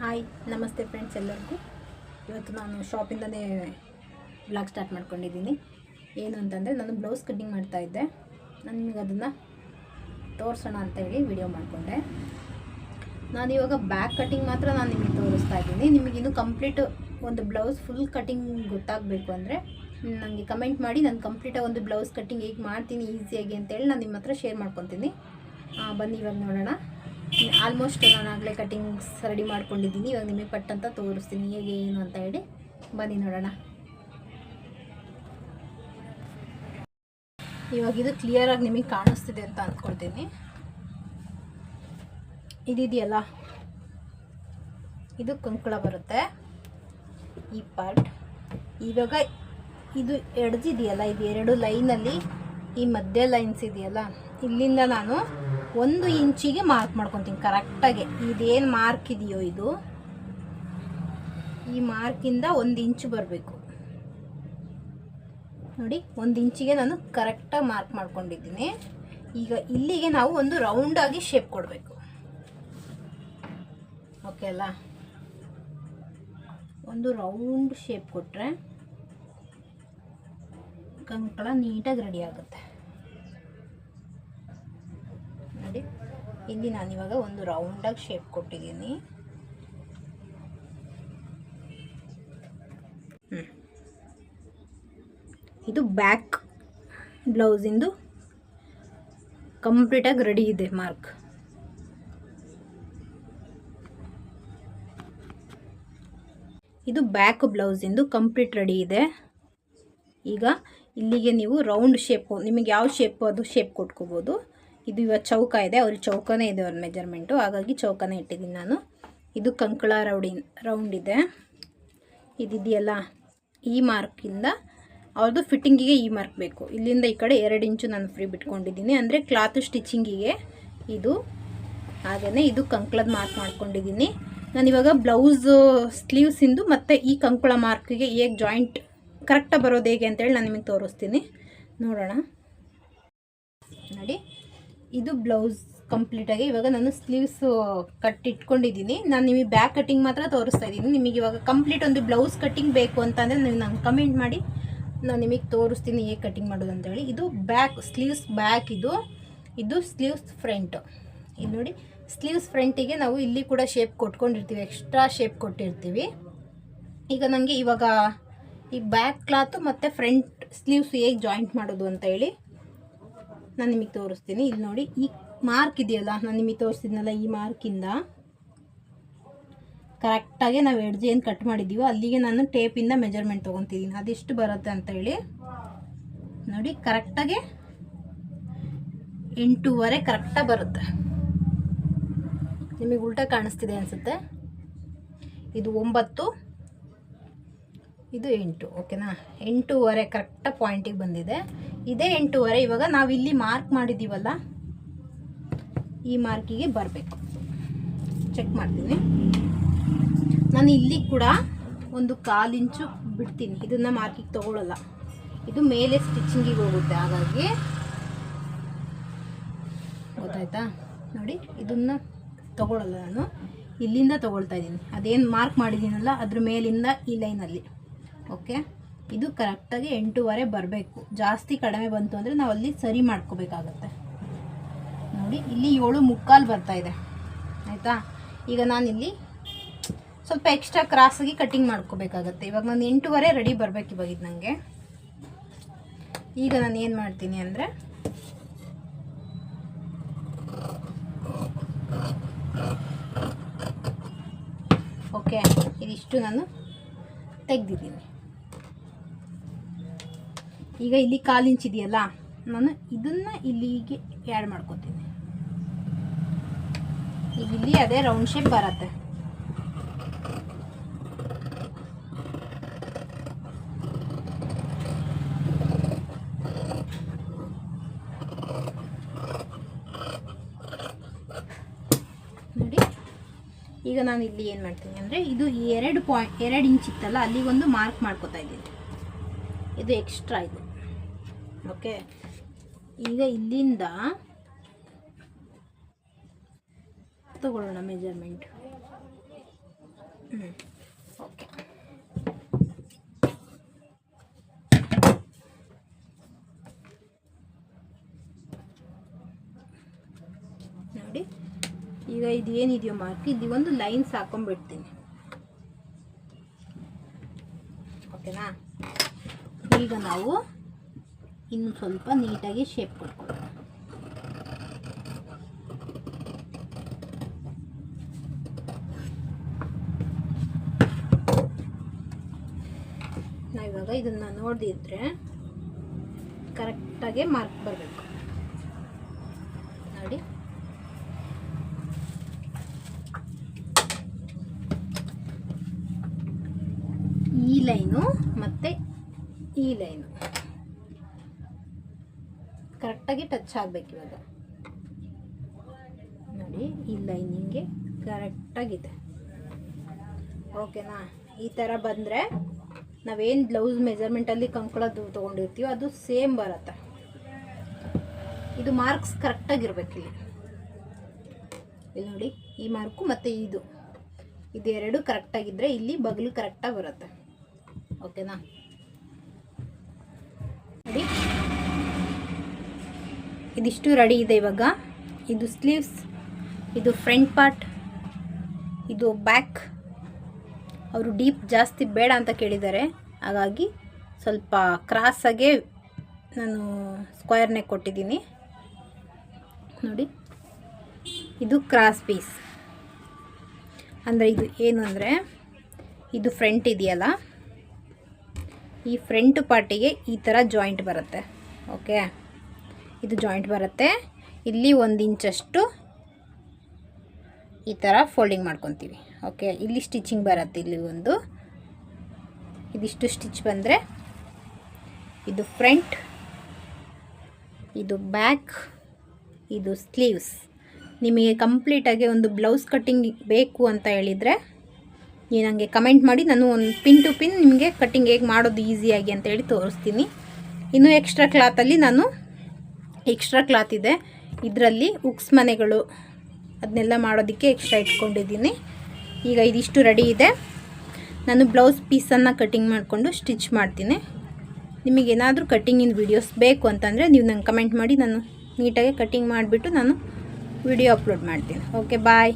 Hi, ನಮಸ್ತೆ friends ಎಲ್ಲರಿಗೂ. ಇವತ್ತು ನಾನು ಶಾಪಿಂದನೇ ಬ್ಲಾಗ್ ಸ್ಟಾರ್ಟ್ ಮಾಡ್ಕೊಂಡಿದ್ದೀನಿ. ಏನು ಅಂತಂದರೆ, ನಾನು ಬ್ಲೌಸ್ ಕಟ್ಟಿಂಗ್ ಮಾಡ್ತಾ ಇದ್ದೆ. ನಾನು ನಿಮಗೆ ಅದನ್ನು ತೋರಿಸೋಣ ಅಂತ ಹೇಳಿ ವಿಡಿಯೋ ಮಾಡಿಕೊಂಡೆ. ನಾನು ಇವಾಗ ಬ್ಯಾಕ್ ಕಟ್ಟಿಂಗ್ ಮಾತ್ರ ನಾನು ನಿಮಗೆ ತೋರಿಸ್ತಾ ಇದ್ದೀನಿ. ನಿಮಗಿನ್ನೂ ಕಂಪ್ಲೀಟ್ ಒಂದು ಬ್ಲೌಸ್ ಫುಲ್ ಕಟ್ಟಿಂಗ್ ಗೊತ್ತಾಗಬೇಕು ಅಂದರೆ, ನನಗೆ ಕಮೆಂಟ್ ಮಾಡಿ, ನಾನು ಕಂಪ್ಲೀಟಾಗಿ ಒಂದು ಬ್ಲೌಸ್ ಕಟ್ಟಿಂಗ್ ಹೇಗೆ ಮಾಡ್ತೀನಿ ಈಸಿಯಾಗಿ ಅಂತೇಳಿ ನಾನು ನಿಮ್ಮ ಹತ್ರ ಶೇರ್ ಮಾಡ್ಕೊತೀನಿ. ಬನ್ನಿ ಇವಾಗ ನೋಡೋಣ. ಆಲ್ಮೋಸ್ಟ್ ನಾನು ಆಗಲೇ ಕಟ್ಟಿಂಗ್ಸ್ ರೆಡಿ ಮಾಡ್ಕೊಂಡಿದ್ದೀನಿ. ಇವಾಗ ನಿಮಗೆ ಪಟ್ ಅಂತ ತೋರಿಸ್ತೀನಿ. ಹೇಗೆ ಏನು ಅಂತ ಹೇಳಿ ಬನ್ನಿ ನೋಡೋಣ. ಇವಾಗ ಇದು ಕ್ಲಿಯರಾಗಿ ನಿಮಗೆ ಕಾಣಿಸ್ತಿದೆ ಅಂತ ಅಂದ್ಕೊಳ್ತೀನಿ ಇದಿದೆಯಲ್ಲ? ಇದು ಕಂಕಳ ಬರುತ್ತೆ. ಈ ಪಾರ್ಟ್ ಇವಾಗ ಇದು ಎಡ್ದಿದೆಯಲ್ಲ ಇದು ಎರಡು ಲೈನಲ್ಲಿ ಈ ಮಧ್ಯ ಲೈನ್ಸ್ ಇದೆಯಲ್ಲ? ಇಲ್ಲಿಂದ ನಾನು ಒಂದು ಇಂಚಿಗೆ ಮಾರ್ಕ್ ಮಾಡ್ಕೊತೀನಿ ಕರೆಕ್ಟಾಗಿ. ಇದೇನು ಮಾರ್ಕ್ ಇದೆಯೋ ಇದು? ಈ ಮಾರ್ಕಿಂದ ಒಂದು ಇಂಚು ಬರಬೇಕು. ನೋಡಿ, ಒಂದು ಇಂಚಿಗೆ ನಾನು ಕರೆಕ್ಟಾಗಿ ಮಾರ್ಕ್ ಮಾಡ್ಕೊಂಡಿದ್ದೀನಿ. ಈಗ ಇಲ್ಲಿಗೆ ನಾವು ಒಂದು ರೌಂಡಾಗಿ ಶೇಪ್ ಕೊಡಬೇಕು. ಓಕೆ ಅಲ್ಲ? ಒಂದು ರೌಂಡ್ ಶೇಪ್ ಕೊಟ್ಟರೆ ಕಂಕಳ ನೀಟಾಗಿ ರೆಡಿ ಆಗುತ್ತೆ. ನೋಡಿ ಇಲ್ಲಿ ಇವಾಗ ಒಂದು ರೌಂಡಾಗಿ ಶೇಪ್ ಕೊಟ್ಟಿದ್ದೀನಿ. ಇದು ಬ್ಯಾಕ್ ಬ್ಲೌಸಿಂದು ಕಂಪ್ಲೀಟಾಗಿ ರೆಡಿ ಇದೆ ಮಾರ್ಕ್ ಇದು ಬ್ಯಾಕ್ ಬ್ಲೌಸಿಂದು ಕಂಪ್ಲೀಟ್ ರೆಡಿ ಇದೆ. ಈಗ ಇಲ್ಲಿಗೆ ನೀವು ರೌಂಡ್ ಶೇಪು ನಿಮಗೆ ಯಾವ ಶೇಪು ಅದು ಶೇಪ್ ಕೊಟ್ಕೋಬೋದು. ಇದು ಇವಾಗ ಚೌಕ ಇದೆ ಅವ್ರಿಗೆ ಚೌಕನೇ ಇದೆ ಅವ್ರ ಮೆಜರ್ಮೆಂಟು ಹಾಗಾಗಿ ಚೌಕನೇ ಇಟ್ಟಿದ್ದೀನಿ ನಾನು. ಇದು ಕಂಕಳ ರೌಡಿ ರೌಂಡ್ ಇದೆ. ಇದಿದೆಯಲ್ಲ, ಈ ಮಾರ್ಕಿಂದ ಅವ್ರದ್ದು ಫಿಟ್ಟಿಂಗಿಗೆ ಈ ಮಾರ್ಕ್ ಬೇಕು. ಇಲ್ಲಿಂದ ಈ ಕಡೆ ಎರಡು ಇಂಚು ನಾನು ಫ್ರೀ ಬಿಟ್ಕೊಂಡಿದ್ದೀನಿ. ಅಂದರೆ ಕ್ಲಾತ್ ಸ್ಟಿಚಿಂಗಿಗೆ ಇದು ಹಾಗೆಯೇ ಇದು ಕಂಕಳದ ಮಾರ್ಕ್ ಮಾಡ್ಕೊಂಡಿದ್ದೀನಿ. ಇವಾಗ ಬ್ಲೌಸ್ ಸ್ಲೀವ್ಸಿಂದು ಮತ್ತು ಈ ಕಂಕುಳ ಮಾರ್ಕಿಗೆ ಹೇಗೆ ಜಾಯಿಂಟ್ ಕರೆಕ್ಟಾಗಿ ಬರೋದು ಹೇಗೆ ಅಂತೇಳಿ ನಾನು ನಿಮಗೆ ತೋರಿಸ್ತೀನಿ. ನೋಡೋಣ. ನೋಡಿ. ಇದು ಬ್ಲೌಸ್ ಕಂಪ್ಲೀಟಾಗಿ ಇವಾಗ ನಾನು ಸ್ಲೀವ್ಸ್ ಕಟ್ ಇಟ್ಕೊಂಡಿದ್ದೀನಿ. ನಾನು ನಿಮಗೆ ಬ್ಯಾಕ್ ಕಟ್ಟಿಂಗ್ ಮಾತ್ರ ತೋರಿಸ್ತಾ ಇದ್ದೀನಿ. ನಿಮಗೆ ಇವಾಗ ಕಂಪ್ಲೀಟ್ ಒಂದು ಬ್ಲೌಸ್ ಕಟ್ಟಿಂಗ್ ಬೇಕು ಅಂತಂದರೆ ನೀವು ನಂಗೆ ಕಮೆಂಟ್ ಮಾಡಿ. ನಾನು ನಿಮಗೆ ತೋರಿಸ್ತೀನಿ ಹೇಗೆ ಕಟ್ಟಿಂಗ್ ಮಾಡೋದು ಅಂತೇಳಿ ಇದು ಬ್ಯಾಕ್, ಸ್ಲೀವ್ಸ್ ಬ್ಯಾಕ್ ಇದು. ಇದು ಸ್ಲೀವ್ಸ್ ಫ್ರಂಟು. ಇದು ನೋಡಿ, ಸ್ಲೀವ್ಸ್ ಫ್ರಂಟಿಗೆ ನಾವು ಇಲ್ಲಿ ಕೂಡ ಶೇಪ್ ಕೊಟ್ಕೊಂಡಿರ್ತೀವಿ, ಎಕ್ಸ್ಟ್ರಾ ಶೇಪ್ ಕೊಟ್ಟಿರ್ತೀವಿ. ಈಗ ನನಗೆ ಇವಾಗ ಈ ಬ್ಯಾಕ್ ಕ್ಲಾತು ಮತ್ತು ಫ್ರಂಟ್ ಸ್ಲೀವ್ಸ್ ಹೇಗೆ ಜಾಯಿಂಟ್ ಮಾಡೋದು ಅಂತ ಹೇಳಿ ನಾನು ನಿಮಗೆ ತೋರಿಸ್ತೀನಿ. ಇಲ್ಲಿ ನೋಡಿ, ಈ ಮಾರ್ಕ್ ಇದೆಯಲ್ಲ, ನಾನು ನಿಮಗೆ ತೋರಿಸ್ತಿದ್ನಲ್ಲ ಈ ಮಾರ್ಕಿಂದ ಕರೆಕ್ಟಾಗಿ ನಾವು ಎಡ್ಜ್ ಏನು ಕಟ್ ಮಾಡಿದ್ದೀವೋ ಅಲ್ಲಿಗೆ ನಾನು ಟೇಪಿಂದ ಮೆಜರ್ಮೆಂಟ್ ತೊಗೊತಿದ್ದೀನಿ. ಅದೆಷ್ಟು ಬರುತ್ತೆ ಅಂತ ಹೇಳಿ. ನೋಡಿ ಕರೆಕ್ಟಾಗಿ ಎಂಟೂವರೆ ಕರೆಕ್ಟಾಗಿ ಬರುತ್ತೆ. ನಿಮಗೆ ಉಲ್ಟಾ ಕಾಣಿಸ್ತಿದೆ ಅನಿಸುತ್ತೆ. ಇದು ಒಂಬತ್ತು ಇದು ಎಂಟು ಓಕೆನಾ ಎಂಟೂವರೆ ಕರೆಕ್ಟಾಗಿ ಪಾಯಿಂಟಿಗೆ ಬಂದಿದೆ. ಇದೇ ಎಂಟೂವರೆ, ಇವಾಗ ನಾವು ಇಲ್ಲಿ ಮಾರ್ಕ್ ಮಾಡಿದ್ದೀವಲ್ಲ ಈ ಮಾರ್ಕಿಗೆ ಬರಬೇಕು. ಚೆಕ್ ಮಾಡ್ತೀನಿ. ನಾನು ಇಲ್ಲಿ ಕೂಡ ಒಂದು ಕಾಲು ಇಂಚು ಬಿಡ್ತೀನಿ. ಇದನ್ನು ಮಾರ್ಕಿಗೆ ತೊಗೊಳ್ಳಲ್ಲ ಇದು ಮೇಲೆ ಸ್ಟಿಚಿಂಗಿಗೆ ಹೋಗುತ್ತೆ, ಹಾಗಾಗಿ ಗೊತ್ತಾಯ್ತಾ? ನೋಡಿ, ಇದನ್ನು ತೊಗೊಳ್ಳಲ್ಲ ನಾನು. ಇಲ್ಲಿಂದ ತೊಗೊಳ್ತಾ ಇದ್ದೀನಿ. ಅದೇನು ಮಾರ್ಕ್ ಮಾಡಿದ್ದೀನಲ್ಲ ಅದ್ರ ಮೇಲಿಂದ ಈ ಲೈನಲ್ಲಿ ಓಕೆ? ಇದು ಕರೆಕ್ಟಾಗಿ ಎಂಟೂವರೆ ಬರಬೇಕು. ಜಾಸ್ತಿ ಕಡಿಮೆ ಬಂತು ಅಂದರೆ ನಾವು ಅಲ್ಲಿ ಸರಿ ಮಾಡ್ಕೋಬೇಕಾಗತ್ತೆ. ನೋಡಿ, ಇಲ್ಲಿ ಏಳು ಮುಕ್ಕಾಲು ಬರ್ತಾ ಇದೆ. ಆಯಿತಾ? ಈಗ ನಾನಿಲ್ಲಿ ಸ್ವಲ್ಪ ಎಕ್ಸ್ಟ್ರಾ ಕ್ರಾಸಾಗಿ ಕಟ್ಟಿಂಗ್ ಮಾಡ್ಕೋಬೇಕಾಗತ್ತೆ. ಇವಾಗ ನಾನು ಎಂಟೂವರೆ ರೆಡಿ ಬರಬೇಕು ಇವಾಗ ಇದು ನನಗೆ ಈಗ ನಾನು ಏನು ಮಾಡ್ತೀನಿ ಅಂದರೆ ಓಕೆ, ಇದಿಷ್ಟು ನಾನು ತೆಗ್ದಿದ್ದೀನಿ. ಈಗ ಇಲ್ಲಿ ಕಾಲು ಇಂಚ್ ಇದೆಯಲ್ಲ, ನಾನು ಇದನ್ನು ಇಲ್ಲಿಗೆ ಆ್ಯಡ್ ಮಾಡ್ಕೋತೀನಿ. ಈಗ ಇಲ್ಲಿ ಅದೇ ರೌಂಡ್ ಶೇಪ್ ಬರುತ್ತೆ. ನೋಡಿ, ಈಗ ನಾನು ಇಲ್ಲಿ ಏನು ಮಾಡ್ತೀನಿ ಅಂದರೆ, ಇದು ಎರಡು ಪಾಯಿಂಟ್ ಎರಡು ಇಂಚ್ ಇತ್ತಲ್ಲ, ಅಲ್ಲಿಗೊಂದು ಮಾರ್ಕ್ ಮಾಡ್ಕೋತಾ ಇದ್ದೀನಿ. ಇದು ಎಕ್ಸ್ಟ್ರಾ ಇದು. ಓಕೆ. ಈಗ ಇಲ್ಲಿಂದ ತಗೊಳ್ಳೋಣ ಮೆಜರ್ಮೆಂಟ್ ಓಕೆ. ನೋಡಿ. ಈಗ ಇದು ಏನಿದೆಯೋ ಮಾರ್ಕ್ ಇಲ್ಲಿ ಒಂದು ಲೈನ್ಸ್ ಹಾಕೊಂಡ್ಬಿಡ್ತೀನಿ. ಓಕೆನಾ? ಈಗ ನಾವು ಇನ್ನು ಸ್ವಲ್ಪ ನೀಟಾಗಿ ಶೇಪ್ ಕೊಡ್ಕೊಳ್ಳೋಣ. ನಾವಿವಾಗ ಇದನ್ನು ನೋಡಿದ್ರೆ ಕರೆಕ್ಟಾಗಿ ಮಾರ್ಕ್ ಬರಬೇಕು. ನೋಡಿ. ಈ ಲೈನು ಮತ್ತು ಈ ಲೈನು. ಕರೆಕ್ಟಾಗಿ ಟಚ್ ಆಗಬೇಕು ಇವಾಗ. ನೋಡಿ, ಈ ಲೈನ್ ಹಿಂಗೆ ಕರೆಕ್ಟಾಗಿದೆ. ಓಕೆನಾ? ಈ ಥರ ಬಂದರೆ ನಾವೇನು ಬ್ಲೌಸ್ ಮೆಜರ್ಮೆಂಟಲ್ಲಿ ಕಂಕೊಳ್ಳೋದು ತೊಗೊಂಡಿರ್ತೀವೋ ಅದು ಸೇಮ್ ಬರುತ್ತೆ. ಇದು ಮಾರ್ಕ್ಸ್ ಕರೆಕ್ಟಾಗಿರ್ಬೇಕು ಇಲ್ಲಿ. ಇಲ್ಲಿ ನೋಡಿ, ಈ ಮಾರ್ಕು ಮತ್ತು ಇದು. ಇದೆರಡು ಕರೆಕ್ಟಾಗಿದ್ದರೆ ಇಲ್ಲಿ ಬಗಲು ಕರೆಕ್ಟಾಗಿ ಬರುತ್ತೆ. ಓಕೆನಾ? ಇದಿಷ್ಟು ರೆಡಿ ಇದೆ ಇವಾಗ. ಇದು ಸ್ಲೀವ್ಸ್ ಇದು ಫ್ರಂಟ್ ಪಾರ್ಟ್ ಇದು ಬ್ಯಾಕ್ ಅವರು ಡೀಪ್ ಜಾಸ್ತಿ ಬೇಡ ಅಂತ ಕೇಳಿದ್ದಾರೆ. ಹಾಗಾಗಿ ಸ್ವಲ್ಪ ಕ್ರಾಸಾಗೆ ನಾನು ಸ್ಕ್ವೇರ್ನೇ ಕೊಟ್ಟಿದ್ದೀನಿ. ನೋಡಿ, ಇದು ಕ್ರಾಸ್ ಪೀಸ್ ಅಂದರೆ ಇದು ಏನು ಅಂದರೆ, ಇದು ಫ್ರಂಟ್ ಇದೆಯಲ್ಲ? ಈ ಫ್ರಂಟ್ ಪಾರ್ಟಿಗೆ ಈ ಥರ ಜಾಯಿಂಟ್ ಬರುತ್ತೆ. ಓಕೆ ಇದು ಜಾಯಿಂಟ್ ಬರುತ್ತೆ. ಇಲ್ಲಿ ಒಂದು ಇಂಚಷ್ಟು ಈ ಥರ ಫೋಲ್ಡಿಂಗ್ ಮಾಡ್ಕೊತೀವಿ. ಓಕೆ ಇಲ್ಲಿ ಸ್ಟಿಚಿಂಗ್ ಬರುತ್ತೆ ಇಲ್ಲಿ ಒಂದು. ಇದಿಷ್ಟು ಸ್ಟಿಚ್ ಬಂದರೆ ಇದು ಫ್ರಂಟ್ ಇದು ಬ್ಯಾಕ್ ಇದು ಸ್ಲೀವ್ಸ್ ನಿಮಗೆ ಕಂಪ್ಲೀಟಾಗಿ ಒಂದು ಬ್ಲೌಸ್ ಕಟ್ಟಿಂಗ್ ಬೇಕು ಅಂತ ಹೇಳಿದರೆ ನೀವು ನನಗೆ ಕಮೆಂಟ್ ಮಾಡಿ, ನಾನು ಒಂದು ಪಿನ್ ಟು ಪಿನ್ ನಿಮಗೆ ಕಟ್ಟಿಂಗ್ ಹೇಗೆ ಮಾಡೋದು ಈಸಿಯಾಗಿ ಅಂತ ಹೇಳಿ ತೋರಿಸ್ತೀನಿ. ಇನ್ನೂ ಎಕ್ಸ್ಟ್ರಾ ಕ್ಲಾತಲ್ಲಿ ನಾನು ಎಕ್ಸ್ಟ್ರಾ ಕ್ಲಾತ್ ಇದೆ. ಇದರಲ್ಲಿ ಉಕ್ಸ್ ಮನೆಗಳು ಅದನ್ನೆಲ್ಲ ಮಾಡೋದಕ್ಕೆ ಎಕ್ಸ್ಟ್ರಾ ಇಟ್ಕೊಂಡಿದ್ದೀನಿ. ಈಗ ಇದಿಷ್ಟು ರೆಡಿ ಇದೆ. ನಾನು ಬ್ಲೌಸ್ ಪೀಸನ್ನು ಕಟಿಂಗ್ ಮಾಡಿಕೊಂಡು ಸ್ಟಿಚ್ ಮಾಡ್ತೀನಿ. ನಿಮಗೇನಾದರೂ ಕಟಿಂಗಿನ ವೀಡಿಯೋಸ್ ಬೇಕು ಅಂತಂದರೆ ನೀವು ನಂಗೆ ಕಮೆಂಟ್ ಮಾಡಿ, ನಾನು ನೀಟಾಗಿ ಕಟಿಂಗ್ ಮಾಡಿಬಿಟ್ಟು ನಾನು ವಿಡಿಯೋ ಅಪ್ಲೋಡ್ ಮಾಡ್ತೀನಿ. Okay, bye.